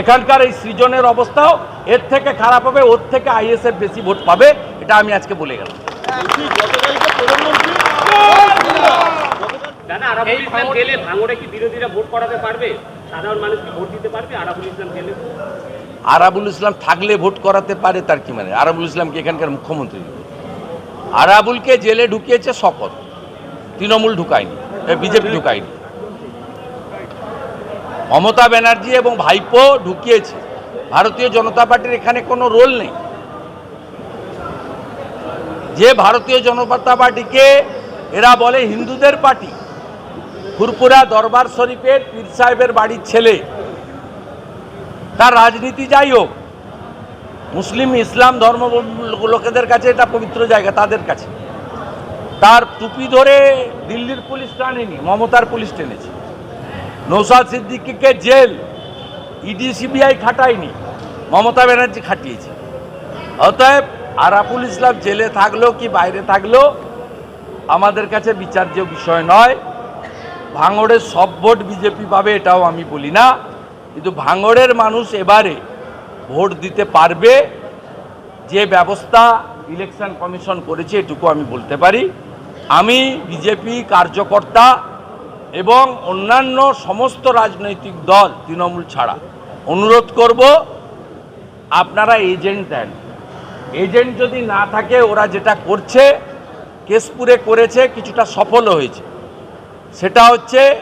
এখানকার এই সৃজনের অবস্থাও এর থেকে খারাপ হবে ওর থেকে আইএসএফ বেশি ভোট পাবে এটা আমি আজকে বলে গেলাম। আরাবুল ইসলাম গেলে ভাঙড়ে কি বিরোধীরা ভোট করাতে পারবে? সাধারণ মানুষ কি ভোট দিতে পারবে? আরাবুল ইসলাম গেলে? আরাবুল ইসলাম থাকলে ভোট করাতে পারে তার কি মানে? আরাবুল ইসলামকে এখানকার মুখ্যমন্ত্রী আরাবুলকে জেলে ঢুকিয়েছে শপথ তৃণমূল ঢুকায়নি বিজেপি ঢুকায়নি। মমতা ব্যানার্জি এবং ভাইপো ঢুকিয়েছে। ভারতীয় জনতা পার্টির এখানে কোনো রোল নেই। যে ভারতীয় জনতা পার্টিকে এরা বলে হিন্দুদের পার্টি ফুরপুরা দরবার শরীফের পীর সাহেবের বাড়ির ছেলে। তার রাজনীতি যাই হোক, মুসলিম, ইসলাম ধর্ম লোকেদের কাছে এটা পবিত্র জায়গা, তাদের কাছে। তার টুপি ধরে দিল্লির পুলিশ টানেনি, মমতার পুলিশ টেনেছে। নৌসাদ সিদ্দিকিকে জেল। ইডি, সিবিআই খাটায়নি। মমতা ব্যানার্জি খাটিয়েছে। অতএব আরাফুল ইসলাম জেলে থাকলেও কি বাইরে থাকলেও আমাদের কাছে বিচার্য বিষয় নয়। ভাঙড়ের সব ভোট বিজেপি পাবে এটাও আমি বলি না। কিন্তু ভাঙড়ের মানুষ এবারে ভোট দিতে পারবে। যে ব্যবস্থা ইলেকশন কমিশন করেছে এটুকু আমি বলতে পারি। আমি বিজেপি কার্যকর্তা এবং অন্যান্য সমস্ত রাজনৈতিক দল তৃণমূল ছাড়া। অনুরোধ করব, আপনারা এজেন্ট দেন। এজেন্ট যদি না থাকে, ওরা যেটা করছে, কেশপুরে করেছে, কিছুটা সফলও হয়েছে। সেটা হচ্ছে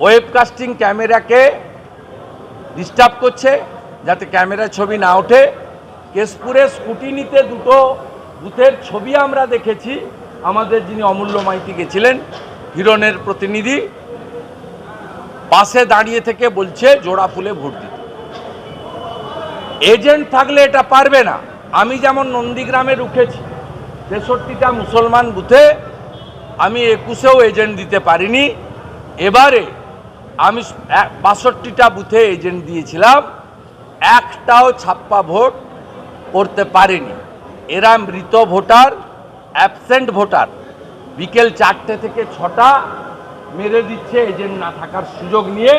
ওয়েবকাস্টিং ক্যামেরাকে ডিস্টার্ব করছে, যাতে ক্যামেরা ছবি না ওঠে। কেশপুরে স্কুটিনিতে দুটো বুথের ছবি আমরা দেখেছি। আমাদের যিনি অমূল্য মাইতি গেছিলেন হিরণের প্রতিনিধি পাশে দাঁড়িয়ে থেকে বলছে, জোড়া ফুলে ভোট দিতে। এজেন্ট থাকলে এটা পারবে না। আমি যেমন নন্দীগ্রামে রুখেছি, তেষট্টিটা মুসলমান বুথে আমি একুশেও এজেন্ট দিতে পারিনি। এবারে আমি বাষট্টিটা বুথে এজেন্ট দিয়েছিলাম, একটাও ছাপ্পা ভোট করতে পারেনি। এরা মৃত ভোটার, অ্যাবসেন্ট ভোটার। বিকেল চারটে থেকে ছটা মেরে দিচ্ছে এজেন্ট না থাকার সুযোগ নিয়ে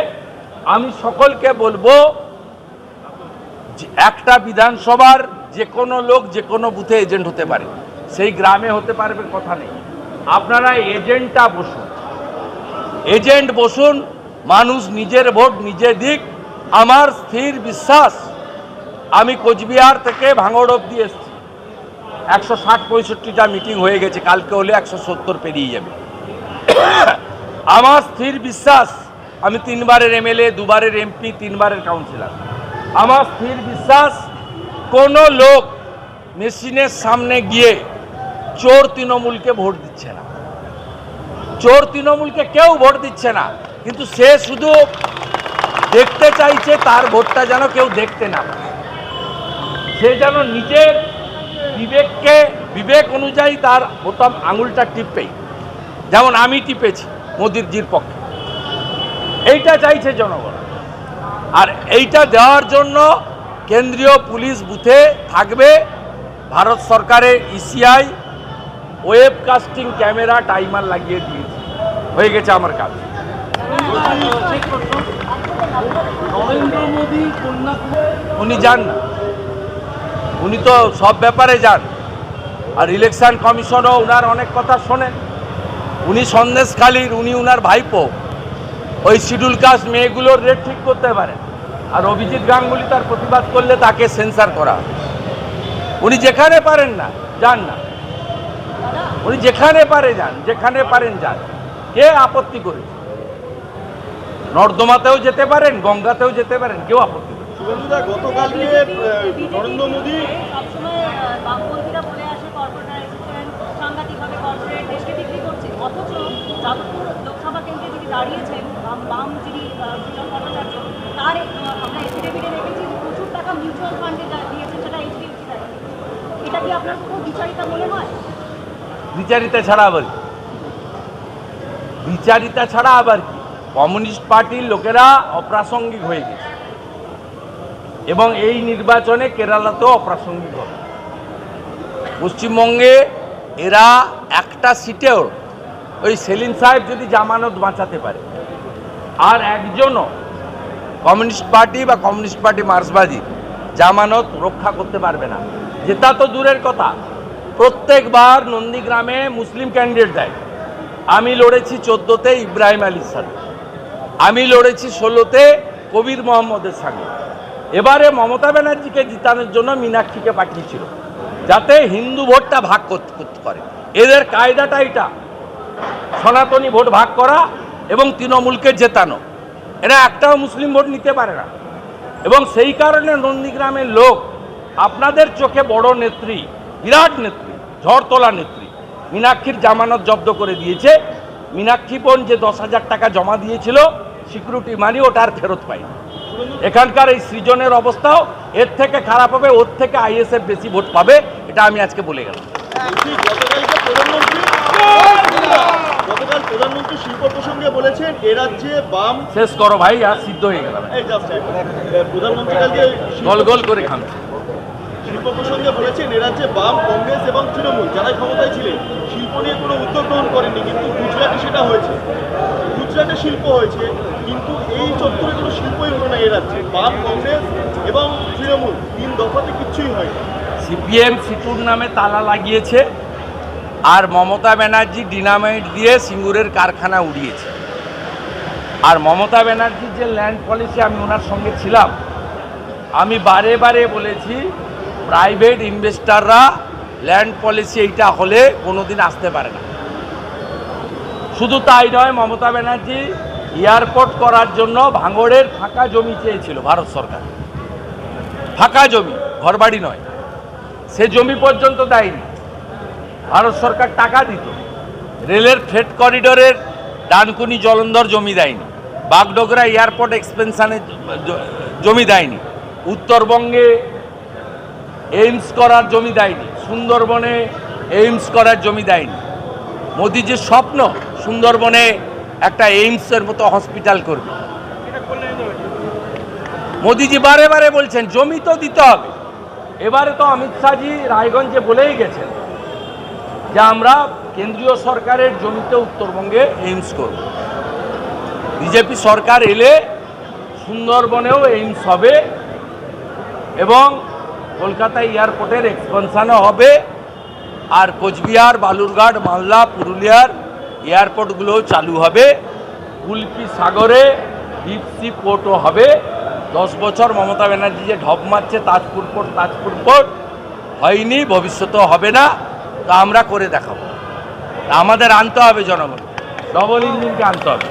আমি সকলকে বলব একটা বিধানসভার যে কোনো লোক, যে কোনো বুথে এজেন্ট হতে পারে। সেই গ্রামে হতে পারবে কথা নেই। আপনারা এজেন্টটা বসুন। এজেন্ট বসুন, মানুষ নিজের ভোট, নিজে দিক। আমার স্থির বিশ্বাস, আমি কোচবিহার থেকে ভাঙড় অব্দি এসছি। একশো ষাট পঁয়ষট্টিটা মিটিং হয়ে গেছে, কালকে হলে একশো সত্তর পেরিয়ে যাবে। আমার স্থির বিশ্বাস, আমি তিনবারের এমএলএ, দুবারের এমপি, তিনবারের কাউন্সিলর। আমার স্থির বিশ্বাস, কোনো লোক মেশিনের সামনে গিয়ে চোর তৃণমূলকে ভোট দিচ্ছে না। চোর তৃণমূলকে কেউ ভোট দিচ্ছে না, কিন্তু সে শুধু দেখতে চাইছে তার ভোটটা যেন কেউ দেখতে না পায়। সে যেন নিজের বিবেককে বিবেক অনুযায়ী তার বোতাম আঙুলটা টিপেই। যেমন আমি টিপেছি মোদিরজির পক্ষে। এইটা চাইছে জনগণ। আর এইটা দেওয়ার জন্য কেন্দ্রীয় পুলিশ বুথে থাকবে ভারত সরকারের ECI web casting camera timer লাগিয়ে দিয়েছে। হয়ে গেছে আমার কাজ। উনি যান না। উনি তো সব ব্যাপারে যান। আর ইলেকশন কমিশনও উনার অনেক কথা শোনেন উনি সন্দেশখালীর, উনি উনার ভাইপো। ওই শিডিউল কাস্ট মেয়েগুলোর রেট ঠিক করতে পারেন আর অভিজিৎ গাঙ্গুলি তার প্রতিবাদ করলে তাকে সেন্সার করা। উনি যেখানে পারেন না, যান না। উনি যেখানে পারে যান, যেখানে পারেন যান। কে আপত্তি করে নর্দমাতেও যেতে পারেন, গঙ্গাতেও যেতে পারেন, কেউ আপত্তি শুভেন্দুদা গতকালকে নরেন্দ্র মোদী দাঁড়িয়েছেন বাম যিনি ভট্টাচার্য তার আমরা এফিডেভিটে দেখেছি প্রচুর টাকা মিউচুয়াল ফান্ডে দিয়েছেন সেটা এইচডিএফসি এটা কি আপনার কোনো বিচারিতা মনে হয়? বিচারিতা ছাড়া আবার কি? বিচারিতা ছাড়া আবার কি? কমিউনিস্ট পার্টির লোকেরা অপ্রাসঙ্গিক হয়ে গেছে। এবং এই নির্বাচনে কেরালাতেও অপ্রাসঙ্গিক হবে। পশ্চিমবঙ্গে এরা একটা সিটেও ওই সেলিম সাহেব যদি জামানত বাঁচাতে পারে, আর একজনও কমিউনিস্ট পার্টি বা কমিউনিস্ট পার্টি মার্ক্সবাদী জামানত রক্ষা করতে পারবে না। যেটা তো দূরের কথা। প্রত্যেকবার নন্দীগ্রামে মুসলিম ক্যান্ডিডেট দেয় আমি লড়েছি চোদ্দোতে ইব্রাহিম আলীর সাথে আমি লড়েছি ষোলোতে কবির মোহাম্মদের সঙ্গে। এবারে মমতা ব্যানার্জিকে জিতানোর জন্য মীনাক্ষীকে পাঠিয়েছিল, যাতে হিন্দু ভোটটা ভাগ করতে পারে। এদের কায়দাটা এটা। সনাতনী ভোট ভাগ করা এবং তৃণমূলকে জেতানো। এরা একটাও মুসলিম ভোট নিতে পারে না। এবং সেই কারণে নন্দীগ্রামের লোক, আপনাদের চোখে বড় নেত্রী, বিরাট নেত্রী ঝড় তোলা নেত্রী, মীনাক্ষীর জামানত জব্দ করে দিয়েছে। মীনাক্ষী বোন যে দশ হাজার টাকা জমা দিয়েছিল, সিকিউরিটি মানি ওটা আর ফেরত পায়নি। এখানকার এই সৃজনের অবস্থাও এর থেকে খারাপ হবে ওর থেকে আইএসএফ বেশি ভোট পাবে এটা আমি আজকে বলে গেলাম। প্রধানমন্ত্রী গতকাল প্রধানমন্ত্রী শিল্প প্রসঙ্গে বলেছেন এ রাজ্যে বাম শেষ করো ভাই আর সিদ্ধ হয়ে গেলাম। এই just এক minute। প্রধানমন্ত্রী কালকে গোল গোল করে খামছে শিল্প প্রসঙ্গে বলেছেন এ রাজ্যে বাম কংগ্রেস এবং তৃণমূল ক্ষমতায় ছিলেন শিল্প নিয়ে কোনো উদ্যোগ গ্রহণ করেননি কিন্তু গুজরাটে সেটা হয়েছে। গুজরাটে শিল্প হয়েছে কিন্তু এই চত্বরে কোনো রাজ্যে বাম কংগ্রেস এবং তৃণমূল। তিন দফাতে কিচ্ছুই হয়নি। সিপিএম সিটুর নামে তালা লাগিয়েছে আর মমতা ব্যানার্জি ডিনামাইট দিয়ে সিঙ্গুরের কারখানা উড়িয়েছে। আর মমতা ব্যানার্জির যে ল্যান্ড পলিসি, আমি ওনার সঙ্গে ছিলাম। আমি বারে বারে বলেছি, প্রাইভেট ইনভেস্টাররা ল্যান্ড পলিসি এইটা হলে কোনোদিন আসতে পারে না। শুধু তাই নয়, মমতা ব্যানার্জি এয়ারপোর্ট করার জন্য ভাঙড়ের ফাঁকা জমি চেয়েছিল ভারত সরকার। ফাঁকা জমি, ঘরবাড়ি নয়। সে জমি পর্যন্ত দেয়নি। ভারত সরকার টাকা দিত। রেলের ফ্রেট করিডোরের ডানকুনি জলন্ধর জমি দেয়নি। বাগডোগরা এয়ারপোর্ট এক্সপেনশনের জমি দেয়নি। উত্তরবঙ্গে এইমস করার জমি দেয়নি। সুন্দরবনে এইমস করার জমি দেয়নি। মোদিজির স্বপ্ন সুন্দরবনে একটা এইমসের মতো হসপিটাল করবে। মোদিজি বারে বারে বলছেন, জমি তো দিতে হবে। এবারে তো অমিত শাহজি রায়গঞ্জে বলেই গেছেন যে আমরা কেন্দ্রীয় সরকারের জমিতে উত্তরবঙ্গে এইমস করব। বিজেপি সরকার এলে সুন্দরবনেও এইমস হবে এবং কলকাতা এয়ারপোর্টের এক্সপেনশনও হবে। আর কোচবিহার, বালুরঘাট, মালদা, পুরুলিয়ার এয়ারপোর্টগুলোও চালু হবে। কুলপি সাগরে ডিপসি পোর্টও হবে। দশ বছর মমতা ব্যানার্জি যে ঢপ মারছে, তাজপুর পোর্ট তাজপুর পোর্ট, হয়নি, ভবিষ্যতেও হবে না। তা আমরা করে দেখাবো। আমাদের আনতে হবে জনগণ ডবল ইঞ্জিনকে আনতে হবে।